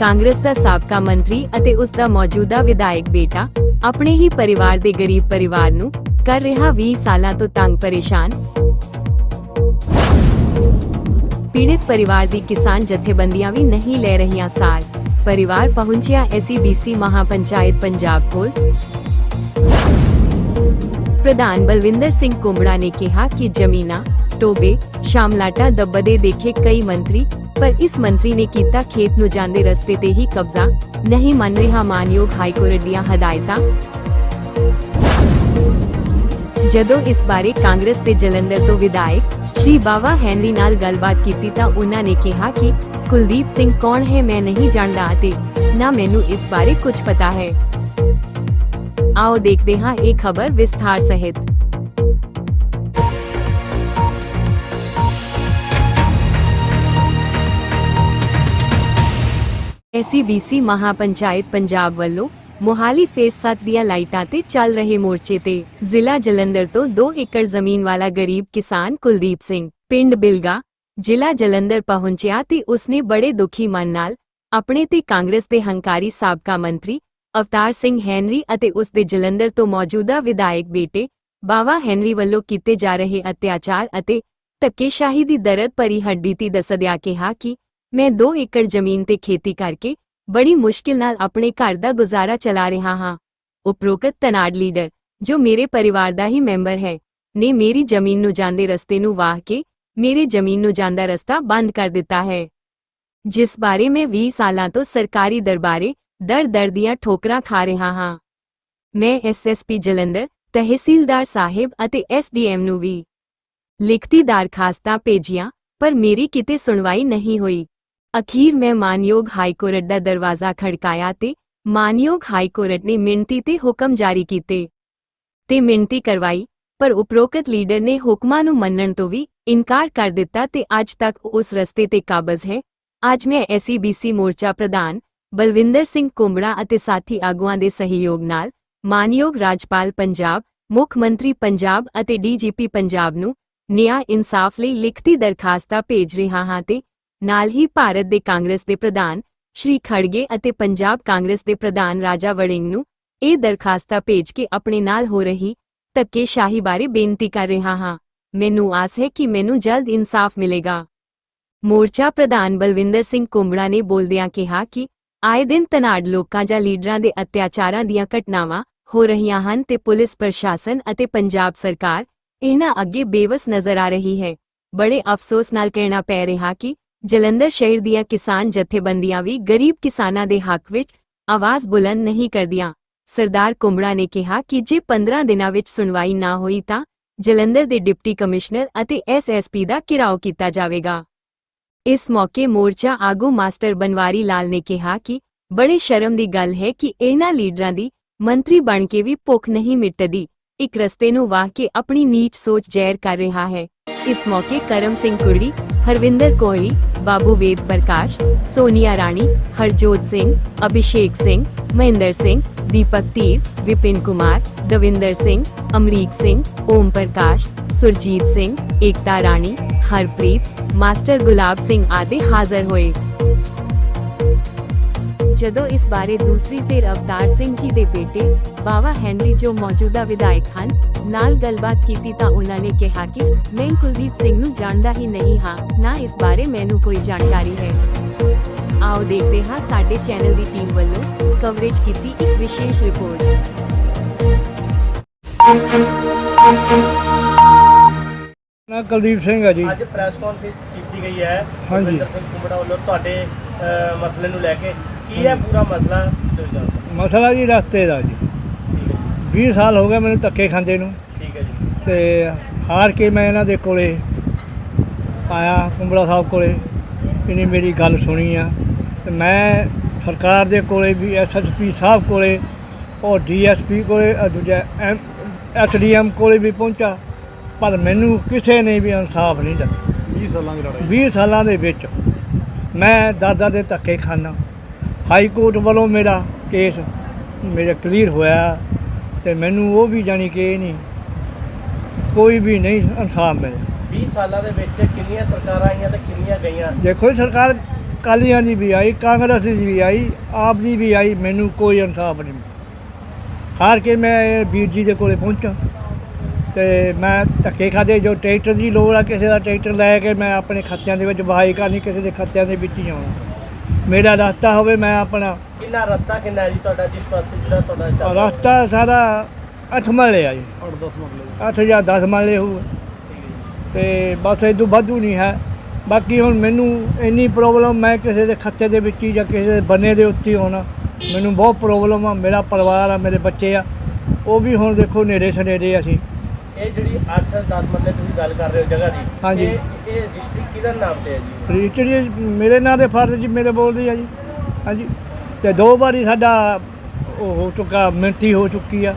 ਕਾਂਗਰਸ ਦਾ ਸਾਬਕਾ ਮੰਤਰੀ ਅਤੇ ਉਸ ਦਾ ਮੌਜੂਦਾ ਵਿਧਾਇਕ ਬੇਟਾ, ਆਪਣੇ ਹੀ ਪਰਿਵਾਰ ਦੇ ਗਰੀਬ ਪਰਿਵਾਰ ਨੂੰ ਕਰ ਰਿਹਾ 20 ਸਾਲਾਂ ਤੋਂ ਤੰਗ ਪਰੇਸ਼ਾਨ। ਪੀੜਿਤ ਪਰਿਵਾਰ ਦੀ ਕਿਸਾਨ ਜਥੇਬੰਦੀਆਂ ਵੀ ਨਹੀਂ ਲੈ ਰਹੀਆਂ ਸਾਰ। ਪਰਿਵਾਰ ਪਹੁੰਚਿਆ ਐਸਈਬੀਸੀ ਮਹਾਪੰਚਾਇਤ ਪੰਜਾਬ ਕੋਲ। ਪ੍ਰਧਾਨ ਬਲਵਿੰਦਰ ਸਿੰਘ ਕੁੰਬੜਾ ਨੇ ਕਿਹਾ ਕਿ ਜਮੀਨਾ, ਟੋਬੇ, ਸ਼ਾਮਲਾਟਾ ਦੱਬਦੇ ਦੇਖੇ ਕਈ ਮੰਤਰੀ ਪਰ ਇਸ ਮੰਤਰੀ ਨੇ ਕੀਤਾ ਖੇਤ ਨੂੰ ਜਾਂਦੇ ਰਸਤੇ ਤੇ ਹੀ ਕਬਜ਼ਾ। ਨਹੀਂ ਮੰਨ ਰਿਹਾ ਮਾਨਯੋਗ ਹਾਈ ਕੋਰਟ ਦੀਆਂ ਹਦਾਇਤਾਂ। ਜਦੋਂ ਇਸ ਬਾਰੇ ਕਾਂਗਰਸ ਦੇ ਜਲੰਧਰ ਤੋਂ ਵਿਧਾਇਕ ਸ਼੍ਰੀ ਬਾਵਾ ਹੈਨਰੀ ਨਾਲ ਗੱਲਬਾਤ ਕੀਤੀ ਤਾਂ ਉਹਨਾਂ ਨੇ ਕਿਹਾ ਕਿ, ਕੁਲਦੀਪ ਸਿੰਘ ਕੌਣ ਹੈ ਮੈਂ ਨਹੀਂ ਜਾਣਦਾ ਅਤੇ ਨਾ ਮੈਨੂੰ ਇਸ ਬਾਰੇ ਕੁਝ ਪਤਾ ਹੈ। ਆਓ ਦੇਖਦੇ ਹਾਂ ਇਹ ਖਬਰ ਵਿਸਥਾਰ ਸਹਿਤ। ਐਸਸੀਬੀਸੀ ਮਹਾਪੰਚਾਇਤ ਪੰਜਾਬ ਵੱਲੋਂ ਮੋਹਾਲੀ ਫੇਸ 7 ਦੀਆਂ ਲਾਈਟਾਂ ਤੇ ਚੱਲ ਰਹੇ ਮੋਰਚੇ ਤੇ ਜ਼ਿਲ੍ਹਾ ਜਲੰਧਰ ਤੋਂ 2 ਏਕੜ ਜ਼ਮੀਨ ਵਾਲਾ ਗਰੀਬ ਕਿਸਾਨ ਕੁਲਦੀਪ ਸਿੰਘ, ਪਿੰਡ ਬਿਲਗਾ, ਜ਼ਿਲ੍ਹਾ ਜਲੰਧਰ ਪਹੁੰਚਿਆ ਤੇ ਉਸਨੇ ਬੜੇ ਦੁਖੀ ਮਨ ਨਾਲ ਆਪਣੇ ਤੇ ਕਾਂਗਰਸ ਦੇ ਹੰਕਾਰੀ ਸਾਬਕਾ ਮੰਤਰੀ ਅਵਤਾਰ ਸਿੰਘ ਹੈਨਰੀ ਅਤੇ ਉਸ ਦੇ ਜਲੰਧਰ ਤੋਂ ਮੌਜੂਦਾ ਵਿਧਾਇਕ ਬੇਟੇ ਬਾਵਾ ਹੈਨਰੀ ਵੱਲੋਂ ਕੀਤੇ ਜਾ ਰਹੇ ਅਤਿਆਚਾਰ ਅਤੇ ਧੱਕੇਸ਼ਾਹੀ ਦੀ ਦਰਦ ਭਰੀ ਹੱਡੀਤੀ ਦੱਸਦਿਆਂ ਕਿਹਾ ਕਿ ਮੈਂ 2 ਏਕੜ ਜ਼ਮੀਨ ਤੇ ਖੇਤੀ ਕਰਕੇ ਬੜੀ ਮੁਸ਼ਕਿਲ ਨਾਲ ਆਪਣੇ ਘਰ ਦਾ ਗੁਜ਼ਾਰਾ ਚਲਾ ਰਿਹਾ ਹਾਂ। ਉਪਰੋਕਤ ਤਨਾੜ ਲੀਡਰ, ਜੋ ਮੇਰੇ ਪਰਿਵਾਰ ਦਾ ਹੀ ਮੈਂਬਰ ਹੈ, ਨੇ ਮੇਰੀ ਜ਼ਮੀਨ ਨੂੰ ਜਾਂਦੇ ਰਸਤੇ ਨੂੰ ਵਾਹ ਕੇ ਮੇਰੇ ਜ਼ਮੀਨ ਨੂੰ ਜਾਂਦਾ ਰਸਤਾ ਬੰਦ ਕਰ ਦਿੱਤਾ ਹੈ। ਜਿਸ ਬਾਰੇ ਮੈਂ 20 ਸਾਲਾਂ ਤੋਂ ਸਰਕਾਰੀ ਦਰਬਾਰੇ ਦਰ ਦਰ ਦੀਆਂ ਠੋਕਰਾਂ ਖਾ ਰਿਹਾ ਹਾਂ। ਮੈਂ ਐਸਐਸਪੀ ਜਲੰਧਰ ਤਹਿਸੀਲਦਾਰ ਸਾਹਿਬ ਅਤੇ ਐਸਡੀਐਮ ਨੂੰ ਵੀ ਲਿਖਤੀ ਦਰਖਾਸਤਾਂ ਭੇਜੀਆਂ, ਪਰ ਮੇਰੀ ਕਿਤੇ ਸੁਣਵਾਈ ਨਹੀਂ ਹੋਈ। ਅਖੀਰ ਮੈਂ ਮਾਨਯੋਗ ਹਾਈ ਕੋਰਟ ਦਾ ਦਰਵਾਜ਼ਾ ਖੜਕਾਇਆ ਤੇ ਮਾਨਯੋਗ ਹਾਈ ਕੋਰਟ ਨੇ ਮਿਣਤੀ ਤੇ ਹੁਕਮ ਜਾਰੀ ਕੀਤੇ। ਤੇ ਮਿਣਤੀ ਕਰਵਾਈ, ਪਰ ਉਪਰੋਕਤ ਲੀਡਰ ਨੇ ਹੁਕਮਾਂ ਨੂੰ ਮੰਨਣ ਤੋਂ ਵੀ ਇਨਕਾਰ ਕਰ ਦਿੱਤਾ ਤੇ ਅੱਜ ਤੱਕ ਉਹ ਉਸ ਰਸਤੇ ਤੇ ਕਾਬਜ਼ ਹੈ। ਅੱਜ ਮੈਂ ਐਸਈਬੀਸੀ ਮੋਰਚਾ ਪ੍ਰਧਾਨ ਬਲਵਿੰਦਰ ਸਿੰਘ ਕੁੰਬੜਾ ਅਤੇ ਸਾਥੀ ਆਗੂਆਂ ਦੇ ਸਹਿਯੋਗ ਨਾਲ ਮਾਨਯੋਗ ਰਾਜਪਾਲ ਪੰਜਾਬ, ਮੁੱਖ ਮੰਤਰੀ ਪੰਜਾਬ ਅਤੇ ਡੀਜੀਪੀ ਪੰਜਾਬ ਨੂੰ ਨਿਆਂ ਇਨਸਾਫ ਲਈ ਲਿਖਤੀ ਦਰਖਾਸਤਾਂ ਭੇਜ ਰਿਹਾ ਹਾਂ ਤੇ ਨਾਲ ਹੀ ਭਾਰਤ ਦੇ ਕਾਂਗਰਸ ਦੇ ਪ੍ਰਧਾਨ ਸ਼੍ਰੀ ਖੜਗੇ ਅਤੇ ਪੰਜਾਬ ਕਾਂਗਰਸ ਦੇ ਪ੍ਰਧਾਨ ਰਾਜਾ ਵੜਿੰਗ ਨੂੰ ਇਹ ਦਰਖਾਸਤਾਂ ਭੇਜ ਕੇ ਆਪਣੇ ਨਾਲ ਹੋ ਰਹੀ ਧੱਕੇਸ਼ਾਹੀ ਬਾਰੇ ਬੇਨਤੀ ਕਰ ਰਿਹਾ ਹਾਂ। ਮੈਨੂੰ ਆਸ ਹੈ ਕਿ ਮੈਨੂੰ ਜਲਦ ਇਨਸਾਫ ਮਿਲੇਗਾ। ਮੋਰਚਾ ਪ੍ਰਧਾਨ ਬਲਵਿੰਦਰ ਸਿੰਘ ਕੁੰਬੜਾ ਨੇ ਬੋਲਦਿਆਂ ਕਿਹਾ ਕਿ ਆਏ ਦਿਨ ਤਨਾੜ ਲੋਕਾਂ ਜਾਂ ਲੀਡਰਾਂ ਦੇ ਅਤਿਆਚਾਰਾਂ ਦੀਆਂ ਘਟਨਾਵਾਂ ਹੋ ਰਹੀਆਂ ਹਨ ਤੇ ਪੁਲਿਸ ਪ੍ਰਸ਼ਾਸਨ ਅਤੇ ਪੰਜਾਬ ਸਰਕਾਰ ਇਹਨਾਂ ਅੱਗੇ ਬੇਵਸ ਨਜ਼ਰ ਆ ਰਹੀ ਹੈ। ਬੜੇ ਅਫਸੋਸ ਨਾਲ ਕਹਿਣਾ ਪੈ ਰਿਹਾ ਕਿ ਜਲੰਧਰ ਸ਼ਹਿਰ ਦੀਆਂ ਕਿਸਾਨ ਜਥੇਬੰਦੀਆਂ ਵੀ ਗਰੀਬ ਕਿਸਾਨਾਂ ਦੇ ਹੱਕ ਵਿੱਚ ਆਵਾਜ਼ ਬੁਲੰਦ ਨਹੀਂ ਕਰਦੀਆਂ। ਸਰਦਾਰ ਕੁੰਬੜਾ ਨੇ ਕਿਹਾ ਕਿ ਜੇ 15 ਦਿਨਾਂ ਵਿੱਚ ਸੁਣਵਾਈ ਨਾ ਹੋਈ ਤਾਂ ਜਲੰਧਰ ਦੇ ਡਿਪਟੀ ਕਮਿਸ਼ਨਰ ਅਤੇ ਐਸਐਸਪੀ ਦਾ ਘਿਰਾਓ ਕੀਤਾ ਜਾਵੇਗਾ। ਇਸ ਮੌਕੇ ਮੋਰਚਾ ਆਗੂ ਮਾਸਟਰ ਬਨਵਾਰੀ ਲਾਲ ਨੇ ਕਿਹਾ ਕਿ ਬੜੇ ਸ਼ਰਮ ਦੀ ਗੱਲ ਹੈ ਕਿ ਇਹਨਾਂ ਲੀਡਰਾਂ ਦੀ ਮੰਤਰੀ ਬਣ ਕੇ ਵੀ ਭੁੱਖ ਨਹੀਂ ਮਿਟਦੀ। ਇੱਕ ਰਸਤੇ ਨੂੰ ਵਾਹ ਕੇ ਆਪਣੀ ਨੀਚ ਸੋਚ ਜ਼ਹਿਰ ਕਰ ਰਿਹਾ ਹੈ। ਇਸ ਮੌਕੇ ਕਰਮ ਸਿੰਘ ਕੁੜੀ, ਹਰਵਿੰਦਰ ਕੋਹਲੀ ਬਾਬੂ ਵੇਦ ਪ੍ਰਕਾਸ਼ ਸੋਨੀਆ ਰਾਣੀ ਹਰਜੋਤ ਸਿੰਘ ਅਭਿਸ਼ੇਕ ਸਿੰਘ ਮਹਿੰਦਰ ਸਿੰਘ ਦੀਪਕ ਧੀਰ ਵਿਪਿਨ ਕੁਮਾਰ ਦਵਿੰਦਰ ਸਿੰਘ ਅਮਰੀਕ ਸਿੰਘ ਓਮ ਪ੍ਰਕਾਸ਼ ਸੁਰਜੀਤ ਸਿੰਘ ਏਕਤਾ ਰਾਣੀ ਹਰਪ੍ਰੀਤ ਮਾਸਟਰ ਗੁਲਾਬ ਸਿੰਘ ਆਦਿ ਹਾਜ਼ਰ ਹੋਏ ਜਦੋਂ ਇਸ ਬਾਰੇ ਦੂਸਰੀ ਧਿਰ ਅਵਤਾਰ ਸਿੰਘ ਜੀ ਦੇ ਬੇਟੇ ਬਾਵਾ ਹੈਨਰੀ ਜੋ ਮੌਜੂਦਾ ਵਿਧਾਇਕ ਹਨ ਨਾਲ ਗੱਲਬਾਤ ਕੀਤੀ ਤਾਂ ਉਹਨਾਂ ਨੇ ਕਿਹਾ ਕਿ ਮੈਂ ਕੁਲਦੀਪ ਸਿੰਘ ਨੂੰ ਜਾਣਦਾ ਹੀ ਨਹੀਂ ਹਾਂ ਨਾ ਇਸ ਬਾਰੇ ਮੈਨੂੰ ਕੋਈ ਜਾਣਕਾਰੀ ਹੈ। ਆਓ ਦੇਖਦੇ ਹਾਂ ਸਾਡੇ ਚੈਨਲ ਦੀ ਟੀਮ ਵੱਲੋਂ ਕਵਰੇਜ ਕੀਤੀ ਇੱਕ ਵਿਸ਼ੇਸ਼ ਰਿਪੋਰਟ ਨਾ ਕੁਲਦੀਪ ਸਿੰਘ ਆ ਜੀ। ਅੱਜ ਪ੍ਰੈਸ ਕਾਨਫਰੰਸ ਕੀਤੀ ਗਈ ਹੈ। ਹਾਂਜੀ। ਸਿੰਘ ਕੁੰਬੜਾ ਵੱਲੋਂ ਤੁਹਾਡੇ ਅਹ, ਮਸਲੇ ਨੂੰ ਲੈ ਕੇ ਕੀ ਹੈ ਪੂਰਾ ਮਸਲਾ ਤੁਸੀਂ ਦੱਸੋ ਮਸਲਾ ਜੀ ਰਸਤੇ ਦਾ ਜੀ। 20 ਸਾਲ ਹੋ ਗਏ ਮੈਨੂੰ ਧੱਕੇ ਖਾਂਦੇ ਨੂੰ। ਠੀਕ ਹੈ ਜੀ। ਤੇ ਹਾਰ ਕੇ ਮੈਂ ਇਹਨਾਂ ਦੇ ਕੋਲੇ ਆਇਆ ਕੁੰਬੜਾ ਸਾਹਿਬ ਕੋਲੇ। ਇਹਨੇ ਮੇਰੀ ਗੱਲ ਸੁਣੀ ਆ। ਤੇ ਮੈਂ ਸਰਕਾਰ ਦੇ ਕੋਲੇ ਵੀ ਐਸਐਸਪੀ ਸਾਹਿਬ ਕੋਲੇ ਔਰ ਡੀਐਸਪੀ ਕੋਲੇ ਦੂਜਾ ਐਸਡੀਐਮ ਕੋਲੇ ਵੀ ਪਹੁੰਚਾ। ਪਰ ਮੈਨੂੰ ਕਿਸੇ ਨੇ ਵੀ ਇਨਸਾਫ ਨਹੀਂ ਦਿੱਤਾ। 20 ਸਾਲਾਂ ਦੀ ਲੜਾਈ। 20 ਸਾਲਾਂ ਦੇ ਵਿੱਚ ਮੈਂ ਦਾਦਾ ਦੇ ਧੱਕੇ ਖਾਨਾ ਹਾਈ ਕੋਰਟ ਵੱਲੋਂ ਮੇਰਾ ਕੇਸ ਮੇਰਾ ਕਲੀਅਰ ਹੋਇਆ। ਤੇ ਮੈਨੂੰ ਉਹ ਵੀ ਜਾਣੀ ਕਿ ਇਹ ਨਹੀਂ ਕੋਈ ਵੀ ਨਹੀਂ ਇਨਸਾਫ ਮਿਲਿਆ 20 ਸਾਲਾਂ ਦੇ ਵਿੱਚ ਕਿੰਨੀਆਂ ਸਰਕਾਰਾਂ ਆਈਆਂ ਤੇ ਕਿੰਨੀਆਂ ਗਈਆਂ? ਦੇਖੋ ਜੀ ਸਰਕਾਰ ਕਾਲੀਆਂ ਦੀ ਵੀ ਆਈ ਕਾਂਗਰਸ ਦੀ ਵੀ ਆਈ ਆਪ ਦੀ ਵੀ ਆਈ ਮੈਨੂੰ ਕੋਈ ਇਨਸਾਫ ਨਹੀਂ ਹਾਰ ਕੇ ਮੈਂ ਵੀਰ ਜੀ ਦੇ ਕੋਲੇ ਪਹੁੰਚਾ ਤੇ ਮੈਂ ਧੱਕੇ ਖਾਦੇ ਜੋ ਟਰੈਕਟਰ ਦੀ ਲੋੜ ਆ ਕਿਸੇ ਦਾ ਟਰੈਕਟਰ ਲੈ ਕੇ ਮੈਂ ਆਪਣੇ ਖਾਤਿਆਂ ਦੇ ਵਿੱਚ ਵਹਾਈ ਕਰਨੀ ਕਿਸੇ ਦੇ ਖਾਤਿਆਂ ਦੇ ਵਿੱਚ ਹੀ ਆਉਣਾ। ਮੇਰਾ ਰਸਤਾ ਹੋਵੇ ਮੈਂ ਆਪਣਾ ਕਿੰਨਾ ਰਸਤਾ ਕਿੰਨਾ ਹੈ ਜੀ ਤੁਹਾਡਾ ਜਿਸ ਪਾਸੇ ਜਿਹੜਾ ਤੁਹਾਡਾ ਚੱਲ ਰਿਹਾ? ਰਸਤਾ ਸਾਰਾ ਅੱਠ ਮਰਲੇ ਆ ਜੀ। 8-10 ਮਰਲੇ ਅੱਠ ਜਾਂ 10 ਮਰਲੇ ਹੋਊ। ਤੇ ਬਸ ਇਦੋਂ ਵਾਧੂ ਨਹੀਂ ਹੈ। ਬਾਕੀ ਹੁਣ ਮੈਨੂੰ ਇੰਨੀ ਪ੍ਰੋਬਲਮ ਮੈਂ ਕਿਸੇ ਦੇ ਖਾਤੇ ਦੇ ਵਿੱਚ ਹੀ ਜਾਂ ਕਿਸੇ ਦੇ ਬੰਨੇ ਦੇ ਉੱਤੇ ਹੀ ਹੋਣਾ। ਮੈਨੂੰ ਬਹੁਤ ਪ੍ਰੋਬਲਮ ਆ ਮੇਰਾ ਪਰਿਵਾਰ ਆ ਮੇਰੇ ਬੱਚੇ ਆ। ਉਹ ਵੀ ਹੁਣ ਦੇਖੋ ਨੇੜੇ ਸਨੇੜੇ ਅਸੀਂ। ਇਹ ਜਿਹੜੀ 8-10 ਮਰਲੇ ਤੁਸੀਂ ਗੱਲ ਕਰ ਰਹੇ ਹੋ ਜਗ੍ਹਾ ਦੀ ਹਾਂਜੀ। ਇਹ ਇਹ ਡਿਸਟ੍ਰਿਕਟ ਕਿਹਦਾ ਨਾਮ ਤੇ ਹੈ ਜੀ? ਰਜਿਸਟਰ ਜੀ ਮੇਰੇ ਨਾਂ ਦੇ ਫਰਜ਼ ਜੀ ਮੇਰੇ ਬੋਲਦੇ ਆ ਜੀ। ਹਾਂਜੀ। ਤੇ ਦੋ ਵਾਰੀ ਸਾਡਾ ਉਹ ਹੋ ਚੁੱਕਾ ਹੋ ਚੁੱਕੀ ਆ।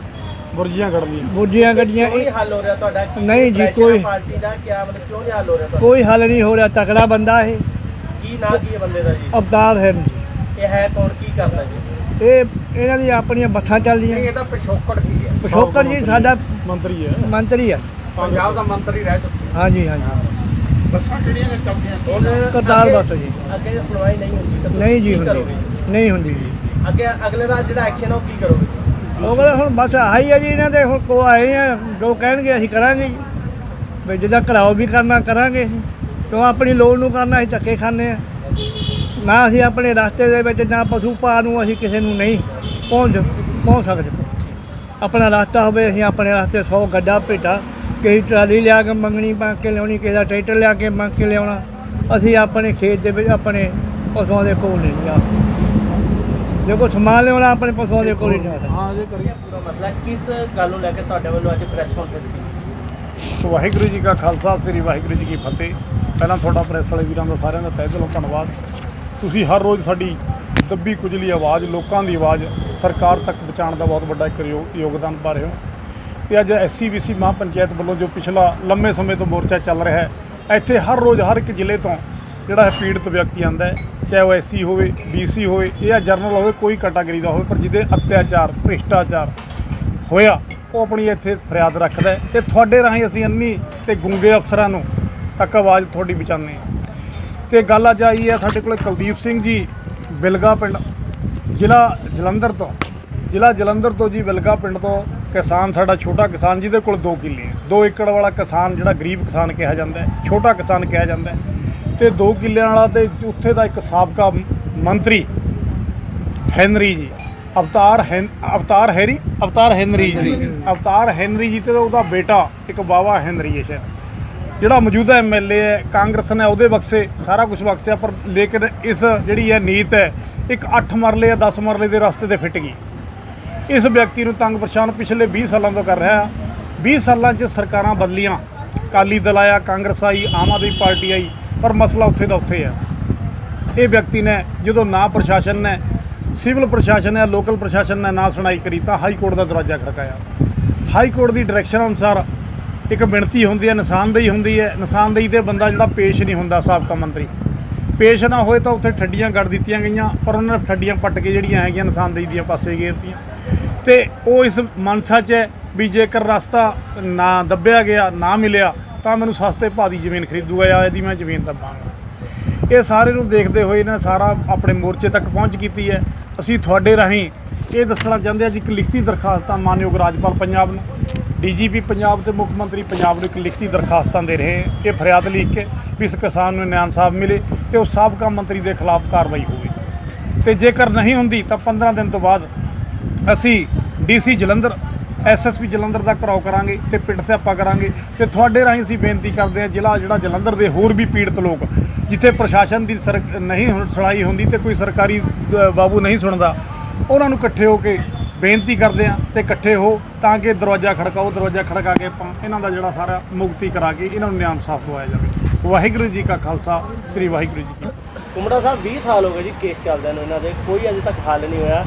ਬੁਰਜੀਆਂ ਕੱਢਦੀਆਂ ਬੁੱਢੀਆਂ ਗੱਡੀਆਂ ਕਿਉਂ ਇਹ ਨਹੀਂ ਹੱਲ ਹੋ ਰਿਹਾ ਤੁਹਾਡਾ? ਕੀ ਨਹੀਂ ਜੀ, pressure ਕੋਈ- ਹੈ ਪਾਰਟੀ ਦਾ? ਕਿਆ ਮਤਲਬ ਕਿਉਂ ਨਹੀਂ ਹੱਲ ਹੋ ਰਿਹਾ ਤੁਹਾਡਾ? ਕੋਈ ਹੱਲ ਨਹੀਂ ਹੋ ਰਿਹਾ ਤਕੜਾ ਬੰਦਾ ਇਹ। ਕੀ ਨਾਂ ਕੀ ਹੈ ਬੰਦੇ ਦਾ ਜੀ? ਅਵਤਾਰ ਹੈ ਜੀ। ਇਹ ਹੈ ਕੌਣ? ਕੀ ਕਰਦਾ ਜੀ? ਇਹ ਇਹਨਾਂ ਦੀਆਂ ਆਪਣੀਆਂ ਬੱਸਾਂ ਚੱਲਦੀਆਂ। ਇਹਦਾ ਪਿਛੋਕੜ ਕੀ ਹੈ। ਪਿਛੋਕੜ ਜੀ ਸਾਡਾ ਮੰਤਰੀ ਹੈ। ਮੰਤਰੀ ਆ ਪੰਜਾਬ ਦਾ ਮੰਤਰੀ ਰਹਿ ਚੁੱਕੇ ਹਾਂਜੀ ਹਾਂਜੀ। ਬੱਸਾਂ ਕਿਹੜੀਆਂ ਨੇ ਚੱਲਦੀਆਂ ਹੁਣ ਕਰਤਾਰ ਅੱਗੇ- ਬੱਸ ਜੀ। ਅੱਗੇ ਸੁਣਵਾਈ ਨਹੀਂ ਹੁੰਦੀ ਨਹੀਂ ਜੀ ਹੁੰਦੀ? ਨਹੀਂ ਹੁੰਦੀ ਜੀ। ਅੱਗੇ ਅਗਲੇ ਦਾ ਜਿਹੜਾ ਐਕਸ਼ਨ ਹੈ ਉਹ ਕੀ ਕਰੋਗੇ? ਉਹ ਕਹਿੰਦੇ ਹੁਣ ਬਸ ਆਹੀ ਆ ਜੀ ਇਹਨਾਂ ਦੇ ਹੁਣ ਕੋ ਆਏ ਆ ਜੋ ਕਹਿਣਗੇ ਅਸੀਂ ਕਰਾਂਗੇ ਜੀ। ਵੀ ਜਿਹਦਾ ਘਰਾਓ ਵੀ ਕਰਨਾ ਕਰਾਂਗੇ ਅਸੀਂ। ਕਿਉਂ ਆਪਣੀ ਲੋੜ ਨੂੰ ਕਰਨਾ ਅਸੀਂ ਧੱਕੇ ਖਾਂਦੇ ਆ। ਨਾ ਅਸੀਂ ਆਪਣੇ ਰਸਤੇ ਦੇ ਵਿੱਚ ਨਾ ਪਸ਼ੂ ਪਾ ਨੂੰ ਅਸੀਂ ਕਿਸੇ ਨੂੰ ਨਹੀਂ ਪਹੁੰਚ ਪਹੁੰਚ ਸਕਦੇ। ਆਪਣਾ ਰਸਤਾ ਹੋਵੇ ਅਸੀਂ ਆਪਣੇ ਰਸਤੇ 100 ਗੱਡਾ ਭੇਟਾ। ਕਿਸੇ ਟਰਾਲੀ ਲਿਆ ਕੇ ਮੰਗਣੀ ਮੰਗ ਕੇ ਲਿਆਉਣੀ ਕਿਸੇ ਦਾ ਟਰੈਕਟਰ ਲਿਆ ਕੇ ਮੰਗ ਕੇ ਲਿਆਉਣਾ। ਅਸੀਂ ਆਪਣੇ ਖੇਤ ਦੇ ਵਿੱਚ ਆਪਣੇ ਪਸ਼ੂਆਂ ਦੇ ਕੋਲ ਨਹੀਂ ਜਾ ਜੇ ਕੋਈ ਸਮਾਨ ਲਿਆਉਣਾ ਆਪਣੇ ਪਸ਼ੂਆਂ ਦੇ ਕੋਲ ਹੀ ਜਾ ਸਕਦਾ। ਹਾਂ ਜੇ ਕਰੀਏ ਪੂਰਾ ਮਸਲਾ ਕਿਸ ਗੱਲ ਨੂੰ ਲੈ ਕੇ ਤੁਹਾਡੇ ਵੱਲੋਂ ਅੱਜ ਪ੍ਰੈਸ ਕਾਨਫਰੰਸ ਕੀਤੀ? ਵਾਹਿਗੁਰੂ ਜੀ ਕਾ ਖਾਲਸਾ ਸ੍ਰੀ ਵਾਹਿਗੁਰੂ ਜੀ ਕੀ ਫਤਿਹ। ਪਹਿਲਾਂ ਤੁਹਾਡਾ ਪ੍ਰੈਸ ਵਾਲੇ ਵੀਰਾਂ ਦਾ ਸਾਰਿਆਂ ਦਾ ਤਹਿ ਦਿਲੋਂ ਧੰਨਵਾਦ। ਤੁਸੀਂ ਹਰ ਰੋਜ਼ ਸਾਡੀ ਦੱਬੀ ਕੁਚਲੀ ਆਵਾਜ਼, ਲੋਕਾਂ ਦੀ ਆਵਾਜ਼ ਸਰਕਾਰ ਤੱਕ ਪਹੁੰਚਾਉਣ ਦਾ ਬਹੁਤ ਵੱਡਾ ਇੱਕ ਯੋ- ਯੋਗਦਾਨ ਪਾ ਰਹੇ ਹੋ। ਤੇ ਅੱਜ ਐਸਸੀਬੀਸੀ ਮਹਾਪੰਚਾਇਤ ਵੱਲੋਂ ਜੋ ਪਿਛਲਾ ਲੰਮੇ ਸਮੇਂ ਤੋਂ ਮੋਰਚਾ ਚੱਲ ਰਿਹਾ ਹੈ, ਇੱਥੇ ਹਰ ਰੋਜ਼ ਹਰ ਇੱਕ ਜ਼ਿਲ੍ਹੇ ਤੋਂ ਜਿਹੜਾ ਹੈ ਪੀੜਤ ਵਿਅਕਤੀ ਆਂਦਾ ਹੈ, ਚਾਹੇ ਉਹ ਐਸਸੀ ਹੋਵੇ ਬੀਸੀ ਹੋਵੇ ਜਾਂ ਜਰਨਲ ਹੋਵੇ, ਕੋਈ ਕੈਟਾਗਰੀ ਦਾ ਹੋਵੇ, ਪਰ ਜਿਹਦੇ ਅਤਿਆਚਾਰ, ਭ੍ਰਿਸ਼ਟਾਚਾਰ ਹੋਇਆ, ਉਹ ਆਪਣੀ ਇੱਥੇ ਫਰਿਆਦ ਰੱਖਦਾ ਹੈ। ਤੇ ਤੁਹਾਡੇ ਰਾਹੀਂ ਅਸੀਂ ਅੰਨੀ ਤੇ ਗੁੰਗੇ ਅਫਸਰਾਂ ਨੂੰ ਤੱਕ ਆਵਾਜ਼ ਤੁਹਾਡੀ ਪਹੁੰਚਾਉਂਦੇ ਹਾਂ। ਤੇ ਗੱਲ ਅੱਜ ਆਈ ਹੈ ਸਾਡੇ ਕੋਲੇ ਕੁਲਦੀਪ ਸਿੰਘ ਜੀ ਬਿਲਗਾ ਪਿੰਡ ਜ਼ਿਲ੍ਹਾ ਜਲੰਧਰ ਤੋਂ ਜ਼ਿਲ੍ਹਾ ਜਲੰਧਰ ਤੋਂ ਜੀ ਬਿਲਗਾ ਪਿੰਡ ਤੋਂ ਕਿਸਾਨ ਸਾਡਾ ਛੋਟਾ ਕਿਸਾਨ ਜਿਹਦੇ ਕੋਲ 2 ਕਿੱਲੇ ਹੈ 2 ਏਕੜ ਵਾਲਾ ਕਿਸਾਨ ਜਿਹੜਾ ਗਰੀਬ ਕਿਸਾਨ ਕਿਹਾ ਜਾਂਦਾ ਹੈ ਛੋਟਾ ਕਿਸਾਨ ਕਿਹਾ ਜਾਂਦਾ ਹੈ। ਤੇ 2 ਕਿੱਲਿਆਂ ਵਾਲਾ ਤੇ ਉੱਥੇ ਦਾ ਇੱਕ ਸਾਬਕਾ ਮੰਤਰੀ ਹੈਨਰੀ ਜੀ ਅਵਤਾਰ ਹੈਨ ਅਵਤਾਰ ਹੈਰੀ? ਅਵਤਾਰ ਹੈਨਰੀ ਜੀ। ਅਵਤਾਰ ਹੈਨਰੀ ਜੀ ਤੇ ਉਹਦਾ ਬੇਟਾ ਇੱਕ ਬਾਵਾ ਹੈਨਰੀ ਹੈ ਸ਼ਾਇਦ। ਜਿਹੜਾ ਮੌਜੂਦਾ ਐਮਐਲਏ ਹੈ, ਕਾਂਗਰਸ ਨੇ ਉਹਦੇ ਬਖਸ਼ੇ, ਸਾਰਾ ਕੁਝ ਬਖਸ਼ਿਆ, ਪਰ ਲੇਕਿਨ ਇਸ ਜਿਹੜੀ ਹੈ ਨੀਤ ਹੈ, ਇੱਕ 8 ਮਰਲੇ ਜਾਂ 10 ਮਰਲੇ ਦੇ ਰਸਤੇ ਤੇ ਫਿੱਟ ਗਈ। ਇਸ ਵਿਅਕਤੀ ਨੂੰ ਤੰਗ ਪਰੇਸ਼ਾਨ ਪਿਛਲੇ 20 ਸਾਲਾਂ ਤੋਂ ਕਰ ਰਿਹਾ 20 ਸਾਲਾਂ 'ਚ ਸਰਕਾਰਾਂ ਬਦਲੀਆਂ। ਅਕਾਲੀ ਦਲ ਆਇਆ, ਕਾਂਗਰਸ ਆਈ, ਆਮ ਆਦਮੀ ਪਾਰਟੀ ਆਈ, ਪਰ ਮਸਲਾ ਉੱਥੇ ਦਾ ਉੱਥੇ ਹੈ। ਇਹ ਵਿਅਕਤੀ ਨੇ ਜਦੋਂ ਨਾ ਪ੍ਰਸ਼ਾਸਨ ਨੇ, ਸਿਵਲ ਪ੍ਰਸ਼ਾਸਨ ਨੇ ਲੋਕਲ ਪ੍ਰਸ਼ਾਸਨ ਨੇ ਨਾ ਸੁਣਾਈ ਕਰੀ ਤਾਂ ਹਾਈ ਕੋਰਟ ਦਾ ਦਰਵਾਜ਼ਾ ਖੜਕਾਇਆ। ਹਾਈ ਕੋਰਟ ਦੀ ਡਾਇਰੈਕਸ਼ਨ ਅਨੁਸਾਰ ਇੱਕ ਬਿਨਤੀ ਹੁੰਦੀ ਹੈ, ਨਿਸ਼ਾਨਦੇਹੀ ਹੁੰਦੀ ਹੈ। ਨਿਸ਼ਾਨਦੇਹੀ ਤੇ ਬੰਦਾ ਜਿਹੜਾ ਪੇਸ਼ ਨਹੀਂ ਹੁੰਦਾ, ਸਾਬਕਾ ਮੰਤਰੀ। ਪੇਸ਼ ਨਾ ਹੋਏ ਤਾਂ ਉੱਥੇ ਠੱਡੀਆਂ ਗੱਡ ਦਿੱਤੀਆਂ ਗਈਆਂ, ਪਰ ਉਹਨਾਂ ਨੇ ਠੱਡੀਆਂ ਪੱਟ ਕੇ ਜਿਹੜੀਆਂ ਹੈਗੀਆਂ ਨਿਸ਼ਾਨਦੇਹੀ ਦੀਆਂ ਪਾਸੇ ਗੇਰਤੀਆਂ। ਤੇ ਉਹ ਇਸ ਮਨਸਾ 'ਚ ਹੈ ਵੀ ਜੇਕਰ ਰਸਤਾ ਨਾ ਦੱਬਿਆ ਗਿਆ, ਨਾ ਮਿਲਿਆ, ਤਾਂ ਮੈਨੂੰ ਸਸਤੇ ਭਾਅ ਦੀ ਜ਼ਮੀਨ ਖਰੀਦੂਗਾ ਜਾਂ ਇਹਦੀ ਮੈਂ ਜ਼ਮੀਨ ਦੱਬਾਂਗਾ। ਇਹ ਸਾਰੇ ਨੂੰ ਦੇਖਦੇ ਹੋਏ ਇਹਨਾਂ ਸਾਰਾ ਆਪਣੇ ਮੋਰਚੇ ਤੱਕ ਪਹੁੰਚ ਕੀਤੀ ਹੈ। ਅਸੀਂ ਤੁਹਾਡੇ ਰਾਹੀਂ ਇਹ ਦੱਸਣਾ ਚਾਹੁੰਦੇ ਹਾਂ ਜੀ ਇੱਕ ਲਿਖਤੀ ਦਰਖਾਸਤ ਆ ਮਾਨਯੋਗ ਰਾਜਪਾਲ ਪੰਜਾਬ ਨੂੰ ਡੀਜੀਪੀ ਪੰਜਾਬ ਤੇ ਮੁੱਖ ਮੰਤਰੀ ਪੰਜਾਬ ਨੂੰ ਇੱਕ ਲਿਖਤੀ ਦਰਖਾਸਤਾਂ ਦੇ ਰਹੇ ਇਹ ਫਰਿਆਦ ਲਿਖ ਕੇ ਵੀ ਇਸ ਕਿਸਾਨ ਨੂੰ ਨਿਆਂ ਸਾਹਿਬ ਮਿਲੇ ਤੇ ਉਹ ਸਾਬਕਾ ਮੰਤਰੀ ਦੇ ਖਿਲਾਫ ਕਾਰਵਾਈ ਹੋਵੇ। ਤੇ ਜੇਕਰ ਨਹੀਂ ਹੁੰਦੀ ਤਾਂ 15 ਦਿਨ ਤੋਂ ਬਾਅਦ ਅਸੀਂ ਡੀਸੀ ਜਲੰਧਰ, ਐਸਐਸਪੀ ਜਲੰਧਰ ਦਾ ਘਰਾਓ ਕਰਾਂਗੇ ਤੇ ਪਿੰਡ ਸਿਆਪਾ ਕਰਾਂਗੇ ਤੇ ਤੁਹਾਡੇ ਰਾਹੀਂ ਅਸੀਂ ਬੇਨਤੀ ਕਰਦੇ ਹਾਂ, ਜ਼ਿਲ੍ਹਾ ਜਿਹੜਾ ਜਲੰਧਰ ਦੇ ਹੋਰ ਵੀ ਪੀੜਤ ਲੋਕ, ਜਿੱਥੇ ਪ੍ਰਸ਼ਾਸਨ ਦੀ ਸਰ ਨਹੀਂ ਹੁਣ ਸੁਣਾਈ ਹੁੰਦੀ ਤੇ ਕੋਈ ਸਰਕਾਰੀ ਬਾਬੂ ਨਹੀਂ ਸੁਣਦਾ, ਉਹਨਾਂ ਨੂੰ ਇਕੱਠੇ ਹੋ ਕੇ ਬੇਨਤੀ ਕਰਦੇ ਹਾਂ ਤੇ ਇਕੱਠੇ ਹੋ ਤਾਂ ਕਿ ਦਰਵਾਜ਼ਾ ਖੜਕਾਓ ਦਰਵਾਜ਼ਾ ਖੜਕਾ ਕੇ ਆਪਾਂ ਇਹਨਾਂ ਦਾ ਜਿਹੜਾ ਸਾਰਾ ਮੁਕਤੀ ਕਰਾ ਕੇ ਇਹਨਾਂ ਨੂੰ ਨਿਆਂ ਸਾਫ਼ ਦਵਾਇਆ ਜਾਵੇ। ਵਾਹਿਗੁਰੂ ਜੀ ਕਾ ਖਾਲਸਾ ਸ੍ਰੀ ਵਾਹਿਗੁਰੂ ਜੀ ਕੀ। ਕੁਮੜਾ ਸਾਹਿਬ 20 ਸਾਲ ਹੋ ਗਏ ਜੀ ਕੇਸ ਚੱਲਦਿਆਂ ਨੂੰ ਇਹਨਾਂ ਦੇ ਕੋਈ ਅਜੇ ਤੱਕ ਹੱਲ ਨਹੀਂ ਹੋਇਆ।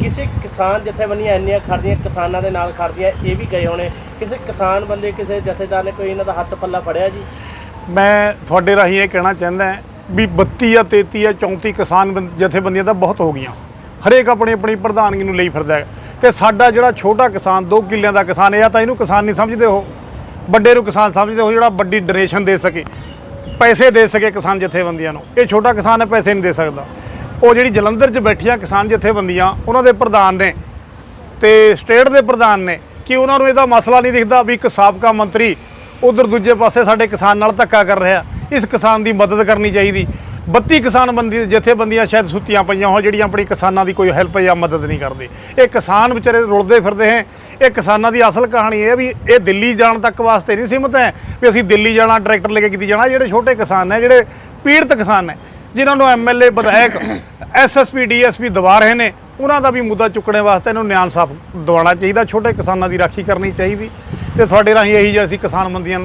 ਕਿਸੇ ਕਿਸਾਨ ਜਥੇਬੰਦੀਆਂ ਇੰਨੀਆਂ ਖੜਦੀਆਂ ਕਿਸਾਨਾਂ ਦੇ ਨਾਲ ਖੜਦੀਆਂ ਇਹ ਵੀ ਗਏ ਹੋਣੇ। ਕਿਸੇ ਕਿਸਾਨ ਬੰਦੇ ਕਿਸੇ ਜਥੇਦਾਰ ਨੇ ਕੋਈ ਇਹਨਾਂ ਦਾ ਹੱਥ ਪੱਲਾ ਫੜਿਆ ਜੀ? ਮੈਂ ਤੁਹਾਡੇ ਰਾਹੀਂ ਇਹ ਕਹਿਣਾ ਚਾਹੁੰਦਾ ਵੀ 32 ਜਾਂ 33 ਜਾਂ 34 ਕਿਸਾਨ ਜਥੇਬੰਦੀਆਂ ਤਾਂ ਬਹੁਤ ਹੋ ਗਈਆਂ। ਹਰੇਕ ਆਪਣੀ ਆਪਣੀ ਪ੍ਰਧਾਨਗੀ ਨੂੰ ਲਈ ਫਿਰਦਾ ਹੈ। ਤੇ ਸਾਡਾ ਜਿਹੜਾ ਛੋਟਾ ਕਿਸਾਨ 2 ਕਿੱਲਿਆਂ ਦਾ ਕਿਸਾਨ ਇਹ ਤਾਂ ਇਹਨੂੰ ਕਿਸਾਨ ਨਹੀਂ ਸਮਝਦੇ ਉਹ। ਵੱਡੇ ਨੂੰ ਕਿਸਾਨ ਸਮਝਦੇ ਹੋ ਜਿਹੜਾ ਵੱਡੀ ਡੋਨੇਸ਼ਨ ਦੇ ਸਕੇ, ਪੈਸੇ ਦੇ ਸਕੇ ਕਿਸਾਨ ਜਥੇਬੰਦੀਆਂ ਨੂੰ। ਇਹ ਛੋਟਾ ਕਿਸਾਨ ਹੈ, ਪੈਸੇ ਨਹੀਂ ਦੇ ਸਕਦਾ। ਉਹ ਜਿਹੜੀ ਜਲੰਧਰ 'ਚ ਬੈਠੀਆਂ ਕਿਸਾਨ ਜਥੇਬੰਦੀਆਂ, ਉਹਨਾਂ ਦੇ ਪ੍ਰਧਾਨ ਨੇ। ਤੇ ਸਟੇਟ ਦੇ ਪ੍ਰਧਾਨ ਨੇ। ਕਿ ਉਹਨਾਂ ਨੂੰ ਇਹਦਾ ਮਸਲਾ ਨਹੀਂ ਦਿਖਦਾ ਵੀ ਇੱਕ ਸਾਬਕਾ ਮੰਤਰੀ ਉਧਰ ਦੂਜੇ ਪਾਸੇ ਸਾਡੇ ਕਿਸਾਨ ਨਾਲ ਧੱਕਾ ਕਰ ਰਿਹਾ। ਇਸ ਕਿਸਾਨ ਦੀ ਮਦਦ ਕਰਨੀ ਚਾਹੀਦੀ। 32 ਕਿਸਾਨ ਬੰਦੀ ਜਥੇਬੰਦੀਆਂ ਸ਼ਾਇਦ ਸੁੱਤੀਆਂ ਪਈਆਂ ਹੋ ਜਿਹੜੀਆਂ ਆਪਣੀ ਕਿਸਾਨਾਂ ਦੀ ਕੋਈ ਹੈਲਪ ਜਾਂ ਮਦਦ ਨਹੀਂ ਕਰਦੇ। ਇਹ ਕਿਸਾਨ ਵਿਚਾਰੇ ਰੁਲਦੇ ਫਿਰਦੇ ਹੈ। ਇਹ ਕਿਸਾਨਾਂ ਦੀ ਅਸਲ ਕਹਾਣੀ ਇਹ ਵੀ ਇਹ ਦਿੱਲੀ ਜਾਣ ਤੱਕ ਵਾਸਤੇ ਨਹੀਂ ਸੀਮਤ ਹੈ ਵੀ ਅਸੀਂ ਦਿੱਲੀ ਜਾਣਾ, ਟਰੈਕਟਰ ਲੈ ਕੇ ਕਿਤੇ ਜਾਣਾ। ਜਿਹੜੇ ਛੋਟੇ ਕਿਸਾਨ ਨੇ ਜਿਹੜੇ ਪੀੜਤ ਕਿਸਾਨ ਨੇ ਜਿਨ੍ਹਾਂ ਨੂੰ ਐਮਐਲਏ ਵਿਧਾਇਕ ਐਸਐਸਪੀ ਡੀਐਸਪੀ ਦਵਾ ਰਹੇ ਨੇ, ਉਹਨਾਂ ਦਾ ਵੀ ਮੁੱਦਾ ਚੁੱਕਣੇ ਵਾਸਤੇ ਇਹਨੂੰ ਨਿਆਂ ਸਾਫ਼ ਦਿਵਾਉਣਾ ਚਾਹੀਦਾ। ਛੋਟੇ ਕਿਸਾਨਾਂ ਦੀ ਰਾਖੀ ਕਰਨੀ ਚਾਹੀਦੀ ਤੇ ਤੁਹਾਡੇ ਰਾਹੀਂ ਇਹੀ ਜਿਹੇ ਅਸੀਂ ਕਿਸਾਨ ਬੰਦੀਆਂ,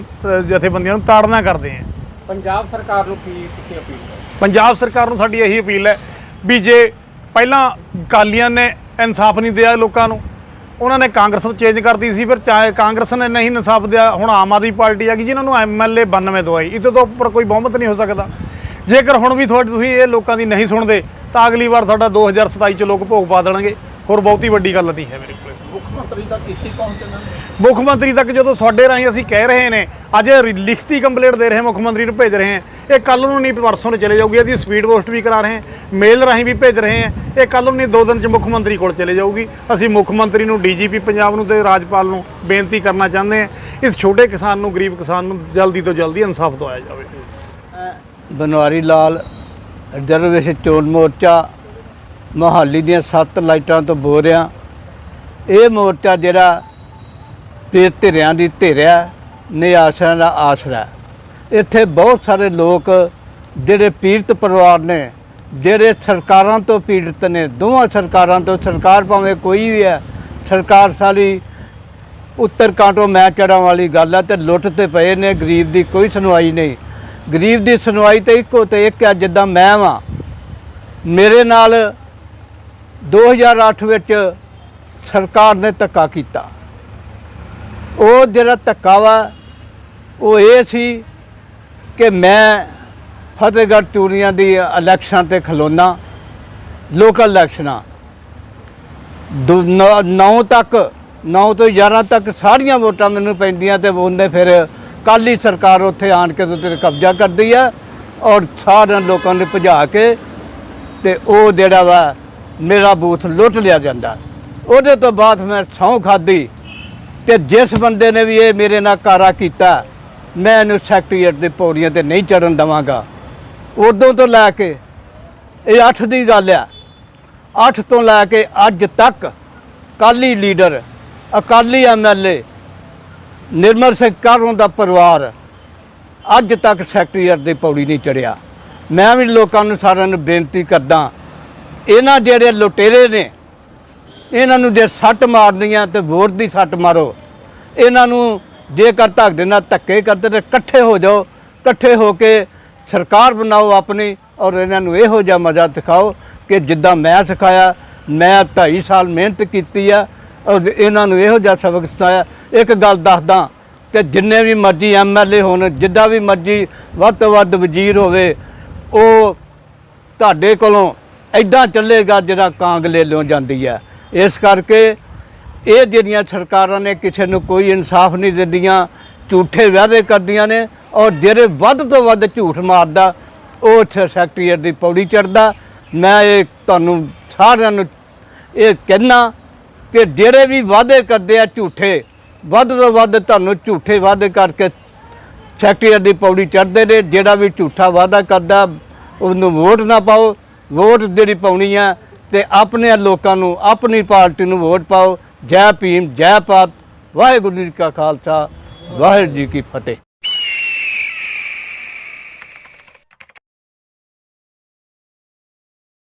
ਜਥੇਬੰਦੀਆਂ ਨੂੰ ਤਾੜਨਾ ਕਰਦੇ ਹਾਂ। ਪੰਜਾਬ ਸਰਕਾਰ ਨੂੰ ਕੀ ਤੁਸੀਂ ਅਪੀਲ ਕਰੋ ਪੰਜਾਬ ਸਰਕਾਰ ਨੂੰ ਸਾਡੀ ਇਹੀ ਅਪੀਲ ਹੈ ਵੀ ਜੇ ਪਹਿਲਾਂ ਕਾਲੀਆਂ ਨੇ ਇਨਸਾਫ ਨਹੀਂ ਦਿਆ ਲੋਕਾਂ ਨੂੰ ਉਹਨਾਂ ਨੇ ਕਾਂਗਰਸ ਨੂੰ ਚੇਂਜ ਕਰਦੀ ਸੀ ਫਿਰ ਚਾਹੇ ਕਾਂਗਰਸ ਨੇ ਨਹੀਂ ਇਨਸਾਫ ਦਿਆ ਹੁਣ ਆਮ ਆਦਮੀ ਪਾਰਟੀ ਆ ਗਈ ਜਿਨ੍ਹਾਂ ਨੂੰ ਐਮਐਲਏ 92 ਦਵਾਈ ਇਹਦੇ ਤੋਂ ਉੱਪਰ ਕੋਈ ਬਹੁਮਤ ਨਹੀਂ ਹੋ ਸਕਦਾ। ਜੇਕਰ ਹੁਣ ਵੀ ਤੁਹਾਡੀ ਤੁਸੀਂ ਇਹ ਲੋਕਾਂ ਦੀ ਨਹੀਂ ਸੁਣਦੇ ਤਾਂ ਅਗਲੀ ਵਾਰ ਤੁਹਾਡਾ 2027 ਚ ਲੋਕ ਭੋਗ ਪਾ ਦੇਣਗੇ। ਹੋਰ ਬਹੁਤੀ ਵੱਡੀ ਗੱਲ ਨਹੀਂ ਹੈ ਮੇਰੇ ਕੋਲ। ਮੁੱਖ ਮੰਤਰੀ ਤੱਕ ਕੀਤੀ ਪਹੁੰਚ ਇਹਨਾਂ ਨੇ। ਮੁੱਖ ਮੰਤਰੀ ਤੱਕ ਜਦੋਂ ਤੁਹਾਡੇ ਰਾਹੀਂ ਅਸੀਂ ਕਹਿ ਰਹੇ ਨੇ, ਅੱਜ ਲਿਖਤੀ ਕੰਪਲੇਂਟ ਦੇ ਰਹੇ ਮੁੱਖ ਮੰਤਰੀ ਨੂੰ ਭੇਜ ਰਹੇ ਹਾਂ। ਇਹ ਕੱਲ ਨੂੰ ਨਹੀਂ, ਪਰਸੋਂ ਨੂੰ ਚਲੇ ਜਾਊਗੀ, ਇਹਦੀ ਸਪੀਡ ਪੋਸਟ ਵੀ ਕਰਾ ਰਹੇ ਹਾਂ ਮੇਲ ਰਾਹੀਂ ਵੀ ਭੇਜ ਰਹੇ ਹਾਂ। ਇਹ ਕੱਲ ਨੂੰ ਨਹੀਂ, ਦੋ ਦਿਨ ਚ ਮੁੱਖ ਮੰਤਰੀ ਕੋਲ ਚਲੇ ਜਾਊਗੀ। ਅਸੀਂ ਮੁੱਖ ਮੰਤਰੀ ਨੂੰ, ਡੀਜੀਪੀ ਪੰਜਾਬ ਨੂੰ ਤੇ ਰਾਜਪਾਲ ਨੂੰ ਬੇਨਤੀ ਕਰਨਾ ਚਾਹੁੰਦੇ ਹਾਂ, ਇਸ ਛੋਟੇ ਕਿਸਾਨ ਨੂੰ, ਗਰੀਬ ਕਿਸਾਨ ਨੂੰ ਜਲਦੀ ਤੋਂ ਜਲਦੀ ਇਨਸਾਫ ਦਵਾਇਆ ਜਾਵੇ। ਬਨਵਾਰੀ ਲਾਲ ਰਿਜ਼ਰਵੇਸ਼ਨ ਚੋਣ ਮੋਰਚਾ, ਮੋਹਾਲੀ ਦੀਆਂ ਸੱਤ ਲਾਈਟਾਂ ਤੋਂ ਬੋਲ ਰਿਹਾ। ਇਹ ਮੋਰਚਾ ਜਿਹੜਾ ਪੀਰ ਧਿਰਿਆਂ ਦੀ ਧਿਰਿਆ ਨੇ ਆਸਰਿਆਂ ਦਾ ਆਸਰਾ ਇੱਥੇ ਬਹੁਤ ਸਾਰੇ ਲੋਕ ਜਿਹੜੇ ਪੀੜਤ ਪਰਿਵਾਰ ਨੇ, ਜਿਹੜੇ ਸਰਕਾਰਾਂ ਤੋਂ ਪੀੜਤ ਨੇ, ਦੋਵਾਂ ਸਰਕਾਰਾਂ ਤੋਂ, ਸਰਕਾਰ ਭਾਵੇਂ ਕੋਈ ਵੀ ਹੈ, ਸਰਕਾਰ ਸਾਰੀ ਉੱਤਰ ਕਾਂਟੋ ਮੈਂ ਚੜਾਂ ਵਾਲੀ ਗੱਲ ਹੈ ਤੇ ਲੁੱਟ ਤੇ ਪਏ ਨੇ, ਗਰੀਬ ਦੀ ਕੋਈ ਸੁਣਵਾਈ ਨਹੀਂ। ਗਰੀਬ ਦੀ ਸੁਣਵਾਈ ਤੇ ਇੱਕੋ ਤੇ ਇੱਕ ਹੈ, ਜਿੱਦਾਂ ਮੈਂ ਵਾਂ, ਮੇਰੇ ਨਾਲ 2008 ਵਿੱਚ ਸਰਕਾਰ ਨੇ ਧੱਕਾ ਕੀਤਾ। ਉਹ ਜਿਹੜਾ ਧੱਕਾ ਵਾ, ਉਹ ਇਹ ਸੀ ਕਿ ਮੈਂ ਫਤਿਹਗੜ੍ਹ ਚੂੜੀਆਂ ਦੀ ਇਲੈਕਸ਼ਨ ਤੇ ਖਲੋਨਾ ਲੋਕਲ ਇਲੈਕਸ਼ਨਾਂ 9 ਤੱਕ 9 ਤੋਂ 11 ਤੱਕ ਸਾਰੀਆਂ ਵੋਟਾਂ ਮੈਨੂੰ ਪੈਂਦੀਆਂ ਤੇ ਉਹਨੇ ਫਿਰ ਕਾਲੀ ਸਰਕਾਰ ਉੱਥੇ ਆਣ ਕੇ ਤੇ ਕਬਜ਼ਾ ਕਰਦੀ ਆ ਔਰ ਸਾਰਿਆਂ ਲੋਕਾਂ ਨੂੰ ਭਜਾ ਕੇ ਤੇ ਉਹ ਜਿਹੜਾ ਵਾ ਮੇਰਾ ਬੂਥ ਲੁੱਟ ਲਿਆ ਜਾਂਦਾ। ਉਹਦੇ ਤੋਂ ਬਾਅਦ ਮੈਂ ਸਹੁੰ ਖਾਦੀ ਤੇ ਜਿਸ ਬੰਦੇ ਨੇ ਵੀ ਇਹ ਮੇਰੇ ਨਾਲ ਕਾਰਾ ਕੀਤਾ, ਮੈਂ ਇਹਨੂੰ ਸੈਕਟਰੀਏਟ ਦੇ ਪੌੜੀਆਂ ਤੇ ਨਹੀਂ ਚੜਨ ਦਵਾਂਗਾ। ਉਦੋਂ ਤੋਂ ਲੈ ਕੇ ਇਹ 8 ਦੀ ਗੱਲ ਆ 8 ਤੋਂ ਲੈ ਕੇ ਅੱਜ ਤੱਕ ਅਕਾਲੀ ਲੀਡਰ, ਅਕਾਲੀ ਐਮਐਲਏ ਨਿਰਮਲ ਸਿੰਘ ਕਾਹਰੋਂ ਦਾ ਪਰਿਵਾਰ ਅੱਜ ਤੱਕ ਸੈਕਟਰੀਏਟ ਦੀ ਪੌੜੀ ਨਹੀਂ ਚੜਿਆ ਮੈਂ ਵੀ ਲੋਕਾਂ ਨੂੰ ਸਾਰਿਆਂ ਨੂੰ ਬੇਨਤੀ ਕਰਦਾ, ਇਹਨਾਂ ਜਿਹੜੇ ਲੁਟੇਰੇ ਨੇ ਇਹਨਾਂ ਨੂੰ ਜੇ ਸੱਟ ਮਾਰਨੀਆਂ ਤੇ ਵੋਟ ਦੀ ਸੱਟ ਮਾਰੋ। ਇਹਨਾਂ ਨੂੰ ਜੇਕਰ ਧੱਕਦੇ ਨਾਲ ਧੱਕੇ ਕਰਦੇ ਤੇ ਇਕੱਠੇ ਹੋ ਜਾਓ, ਇਕੱਠੇ ਹੋ ਕੇ ਸਰਕਾਰ ਬਣਾਓ ਆਪਣੀ ਔਰ ਇਹਨਾਂ ਨੂੰ ਇਹੋ ਜਿਹਾ ਮਜ਼ਾ ਦਿਖਾਓ ਕਿ ਜਿੱਦਾਂ ਮੈਂ ਸਿਖਾਇਆ, ਮੈਂ 2.5 ਸਾਲ ਮਿਹਨਤ ਕੀਤੀ ਆ ਔਰ ਇਹਨਾਂ ਨੂੰ ਇਹੋ ਜਿਹਾ ਸਬਕ ਸਿਖਾਇਆ। ਇੱਕ ਗੱਲ ਦੱਸਦਾ ਕਿ ਜਿੰਨੇ ਵੀ ਮਰਜ਼ੀ ਐਮਐਲਏ ਹੋਣ, ਜਿੱਦਾਂ ਵੀ ਮਰਜ਼ੀ ਵੱਧ ਤੋਂ ਵੱਧ ਵਜ਼ੀਰ ਹੋਵੇ, ਉਹ ਤੁਹਾਡੇ ਕੋਲੋਂ ਐਦਾਂ ਚੱਲੇਗਾ ਜਿਹੜਾ ਕਾਂਗਲੇ ਲਿਓ ਜਾਂਦੀ ਹੈ ਇਸ ਕਰਕੇ ਇਹ ਜਿਹੜੀਆਂ ਸਰਕਾਰਾਂ ਨੇ ਕਿਸੇ ਨੂੰ ਕੋਈ ਇਨਸਾਫ ਨਹੀਂ ਦਿੰਦੀਆਂ, ਝੂਠੇ ਵਾਅਦੇ ਕਰਦੀਆਂ ਨੇ ਔਰ ਜਿਹੜੇ ਵੱਧ ਤੋਂ ਵੱਧ ਝੂਠ ਮਾਰਦਾ, ਉਹ ਸੈਕਟਰੀਏਟ ਦੀ ਪੌੜੀ ਚੜਦਾ ਮੈਂ ਇਹ ਤੁਹਾਨੂੰ ਸਾਰਿਆਂ ਨੂੰ ਇਹ ਕਹਿਣਾ ਕਿ ਜਿਹੜੇ ਵੀ ਵਾਅਦੇ ਕਰਦੇ ਆ ਝੂਠੇ, ਵੱਧ ਤੋਂ ਵੱਧ ਤੁਹਾਨੂੰ ਝੂਠੇ ਵਾਅਦੇ ਕਰਕੇ ਸੈਕਟਰੀਏਟ ਦੀ ਪੌੜੀ ਚੜ੍ਹਦੇ ਨੇ। ਜਿਹੜਾ ਵੀ ਝੂਠਾ ਵਾਅਦਾ ਕਰਦਾ, ਉਹਨੂੰ ਵੋਟ ਨਾ ਪਾਓ। ਵੋਟ ਜਿਹੜੀ ਪਾਉਣੀ ਆ ਤੇ ਆਪਣੇ ਲੋਕਾਂ ਨੂੰ, ਆਪਣੀ ਪਾਰਟੀ ਨੂੰ ਵੋਟ ਪਾਓ। ਜੈ ਭੀਮ, ਜੈ ਭਾਰਤ। ਵਾਹਿਗੁਰੂ ਜੀ ਕਾ ਖਾਲਸਾ, ਵਾਹਿਗੁਰੂ ਜੀ ਕੀ ਫਤਿਹ।